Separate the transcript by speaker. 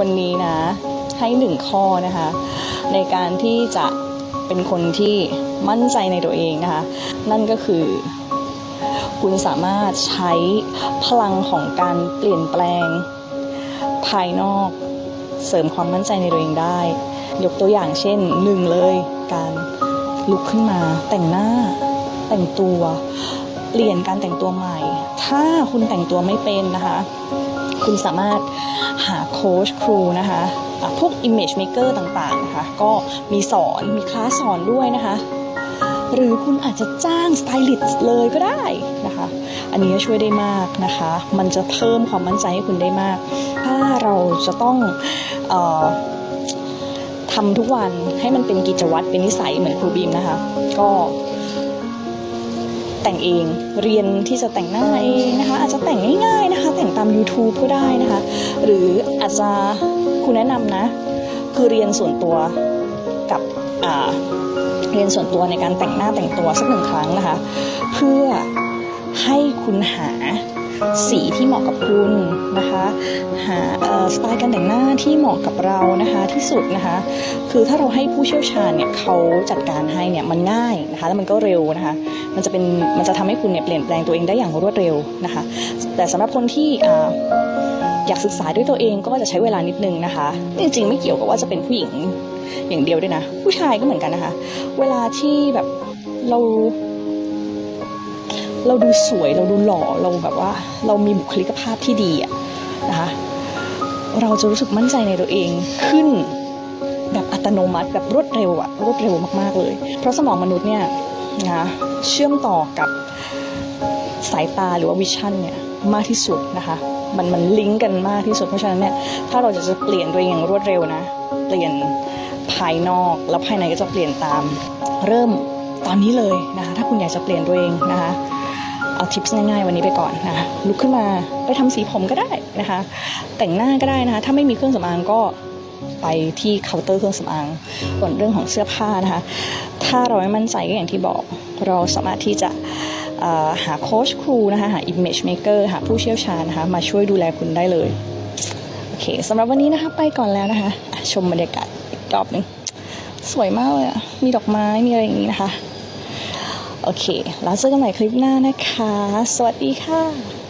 Speaker 1: วันนี้นะให้หนึ่งข้อนะคะ ในการที่จะเป็นคนที่มั่นใจในตัวเองนะคะ นั่นก็คือ คุณสามารถใช้พลังของการเปลี่ยนแปลง ภายนอกเสริมความมั่นใจในตัวเองได้ ยกตัวอย่างเช่นหนึ่งเลยการลุกขึ้นมา แต่งหน้าแต่งตัว เปลี่ยนการแต่งตัวใหม่ ถ้าคุณแต่งตัวไม่เป็นนะคะ คุณสามารถหาโค้ชครูนะคะพวก image maker ต่างๆนะคะก็มีสอนมีคลาสสอนด้วยนะคะหรือคุณอาจจะจ้างสไตลิสต์เลยก็ได้นะคะ อันนี้ช่วยได้มากนะคะ มันจะเพิ่มความมั่นใจให้คุณได้มาก ถ้าเราจะต้องออทำทุกวันให้มันเป็นกิจวัตรเป็นนิสัยเหมือนครูบีมนะคะ ก็แต่งเองเรียนที่จะแต่งหน้าเองนะคะ อาจจะแต่งง่ายาม YouTube ก็ได้นะคะ หรืออาจจะคุณแนะนำนะ คือเรียนส่วนตัวกับเรียนส่วนตัวในการแต่งหน้าแต่งตัวสักหนึ่งครั้งนะคะ เพื่อให้คุณหา สีที่เหมาะกับคุณนะคะ หาสไตล์การแต่งหน้าที่เหมาะกับเรานะคะที่สุดนะคะ คือถ้าเราให้ผู้เชี่ยวชาญเนี่ยเขาจัดการให้เนี่ยมันง่ายนะคะแล้วมันก็เร็วนะคะ มันจะเป็นมันจะทำให้คุณเนี่ยเปลี่ยนแปลงตัวเองได้อย่างรวดเร็วนะคะ แต่สำหรับคนที่อ่าอยากศึกษาด้วยตัวเองก็จะใช้เวลานิดนึงนะคะ จริงๆ ไม่เกี่ยวกับว่าจะเป็นผู้หญิงอย่างเดียวด้วยนะ ผู้ชายก็เหมือนกันนะคะ เวลาที่แบบเรา เราดูสวยเราดูหล่อเราแบบว่า เรามีบุคลิกภาพที่ดีอะนะคะเราจะรู้สึกมั่นใจในตัวเองขึ้นแบบอัตโนมัติแบบรวดเร็วอะรวดเร็วมากๆเลย เพราะสมองมนุษย์เนี่ยนะเชื่อมต่อกับสายตาหรือว่าวิชั่นเนี่ยมากที่สุดนะคะมันมันลิงก์กันมากที่สุดเพราะฉะนั้นเนี่ยถ้าเราจะจะเปลี่ยนตัวเองอย่างรวดเร็วนะเปลี่ยนภายนอกแล้วภายในก็จะเปลี่ยนตามเริ่มตอนนี้เลยนะคะถ้าคุณอยากจะเปลี่ยนตัวเองนะคะ เอาทิปง่ายๆวันนี้ไปก่อนนะคะลุกขึ้นมาไปทำสีผมก็ได้นะคะ แต่งหน้าก็ได้นะคะ ถ้าไม่มีเครื่องสำอางก็ไปที่เคาน์เตอร์เครื่องสำอางส่วนเรื่องของเสื้อผ้านะคะ ถ้าเราไม่มั่นใจก็อย่างที่บอกเราสามารถที่จะหาโค้ชครูนะคะ หา image maker หาผู้เชี่ยวชาญนะคะ มาช่วยดูแลคุณได้เลย โอเคสำหรับวันนี้นะคะไปก่อนแล้วนะคะ ชมบรรยากาศอีกรอบหนึงสวยมากเลยอะมีดอกไม้ มีอะไรอย่างนี้นะคะ โอเค แล้วเจอกันใหม่คลิปหน้านะคะ สวัสดีค่ะ